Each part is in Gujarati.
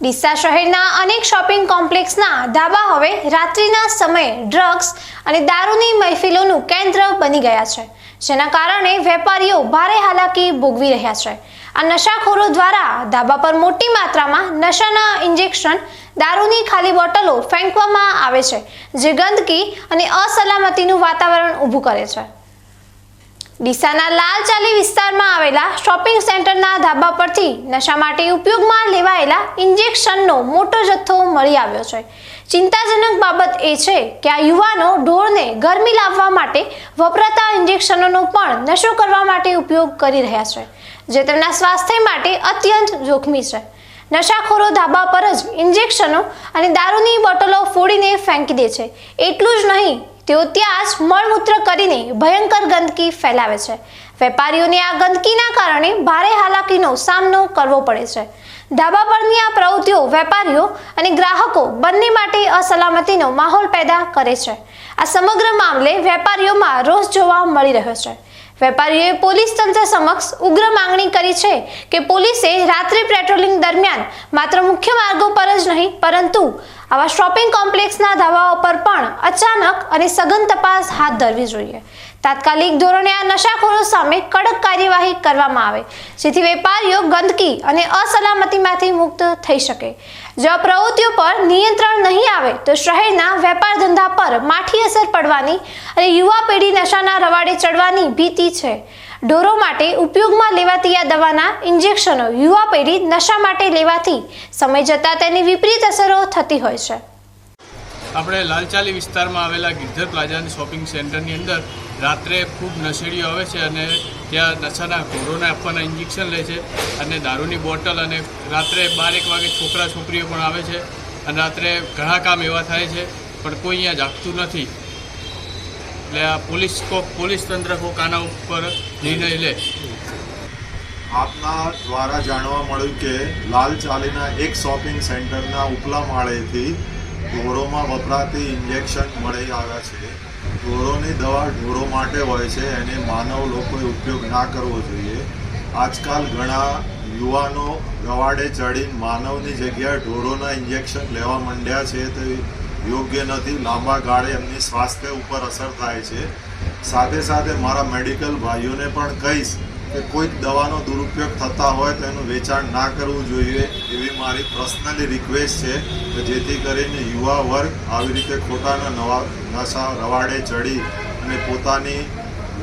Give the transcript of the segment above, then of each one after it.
ડીસા શહેરના અનેક શોપિંગ કોમ્પ્લેક્સના ધાબા હવે રાત્રિના સમયે ડ્રગ્સ અને દારૂની મહેફિલોનું કેન્દ્ર બની ગયા છે, જેના કારણે વેપારીઓ ભારે હાલાકી ભોગવી રહ્યા છે. આ નશાખોરો દ્વારા ધાબા પર મોટી માત્રામાં નશાના ઇન્જેક્શન, દારૂની ખાલી બોટલો ફેંકવામાં આવે છે, જે ગંદકી અને અસલામતીનું વાતાવરણ ઊભું કરે છે. ડીસાના લાલચાલી વિસ્તારમાં આવેલા શોપિંગ સેન્ટરના ધાબા પરથી નશા માટે ઉપયોગમાં લેવાયેલા ઇન્જેક્શનનો મોટો જથ્થો મળી આવ્યો છે. ચિંતાજનક બાબત એ છે કે આ યુવાનો ઢોરને ગરમી લાવવા માટે વપરાતા ઇન્જેક્શનોનો પણ નશો કરવા માટે ઉપયોગ કરી રહ્યા છે, જે તેમના સ્વાસ્થ્ય માટે અત્યંત જોખમી છે. નશાખોરો ધાબા પર જ ઇન્જેક્શનો અને દારૂની બોટલો ફોડીને ફેંકી દે છે. એટલું જ નહીં તેઓ ત્યાં જ મળમૂત્ર કરીને ભયંકર ગંદકી ફેલાવે છે. વેપારીઓને આ ગંદકીના કારણે ભારે હાલાકીનો સામનો કરવો પડે છે. ધાબા પરની આ પ્રવૃત્તિઓ વેપારીઓ અને ગ્રાહકો બંને માટે અસલામતીનો માહોલ પેદા કરે છે. આ સમગ્ર મામલે વેપારીઓમાં રોષ જોવા મળી રહ્યો છે. વેપારીઓએ પોલીસ તંત્ર સમક્ષ ઉગ્ર માંગણી કરી છે કે પોલીસે રાત્રિ પેટ્રોલિંગ દરમિયાન માત્ર મુખ્ય માર્ગો પર જ નહીં, પરંતુ આવા શોપિંગ કોમ્પ્લેક્સના ધાબાઓ પર પણ અચાનક અને સઘન તપાસ હાથ ધરવી જોઈએ. તાત્કાલિક ધોરણે આ નશાખોરો સામે કડક કાર્યવાહી કરવામાં આવે, જેથી વેપારીઓ ગંદકી અને અસલામતીમાંથી મુક્ત થઈ શકે. જો પ્રવૃત્તિઓ પર નિયંત્રણ નહીં આવે, તો શહેરના વેપાર ધંધા પર માઠી અસર પડવાની અને યુવા પેઢી નશાના રવાડે ચડવાની ભીતિ છે. ઢોરો માટે ઉપયોગમાં લેવાતી આ દવાના ઇન્જેક્શનો યુવા પેઢી નશા માટે લેવાથી સમય જતાં તેની વિપરીત અસરો થતી હોય છે. આપણે લાલચાલી વિસ્તારમાં આવેલા ગિરધર પ્લાઝાની શોપિંગ સેન્ટરની અંદર રાત્રે ખૂબ નશેડીઓ આવે છે અને ત્યાં નશાના ઘોરોને આપવાના ઇન્જેક્શન લે છે અને દારૂની બોટલ અને રાત્રે બારેક વાગે છોકરા છોકરીઓ પણ આવે છે અને રાત્રે ઘણા કામ એવા થાય છે પણ કોઈ અહીંયા જાગતું નથી. એટલે આ પોલીસ કોક પોલીસ તંત્ર કોક આના ઉપર નિર્ણય લે. આપના દ્વારા જાણવા મળ્યું કે લાલ ચાલીના એક શોપિંગ સેન્ટરના ઉપલા માળેથી ઢોરોમાં વપરાતી ઇન્જેક્શન મળી આવ્યા છે. ઢોરોની દવા ઢોરો માટે હોય છે, એને માનવ લોકોએ ઉપયોગ ના કરવો જોઈએ. આજકાલ ઘણા યુવાનો રવાડે ચડી માનવની જગ્યાએ ઢોરોના ઇન્જેક્શન લેવા માંડ્યા છે, તે યોગ્ય નથી, લાંબા ગાળે એમની સ્વાસ્થ્ય ઉપર અસર થાય છે. સાથે સાથે મારા મેડિકલ ભાઈઓને પણ કહીશ કે કોઈક દવાનો દુરુપયોગ થતા હોય તો એનું વેચાણ ના કરવું જોઈએ એવી મારી પર્સનલી રિક્વેસ્ટ છે કે જેથી કરીને યુવા વર્ગ આવી રીતે ખોટાના નવા નશા રવાડે ચડી અને પોતાની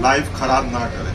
લાઈફ ખરાબ ના કરે.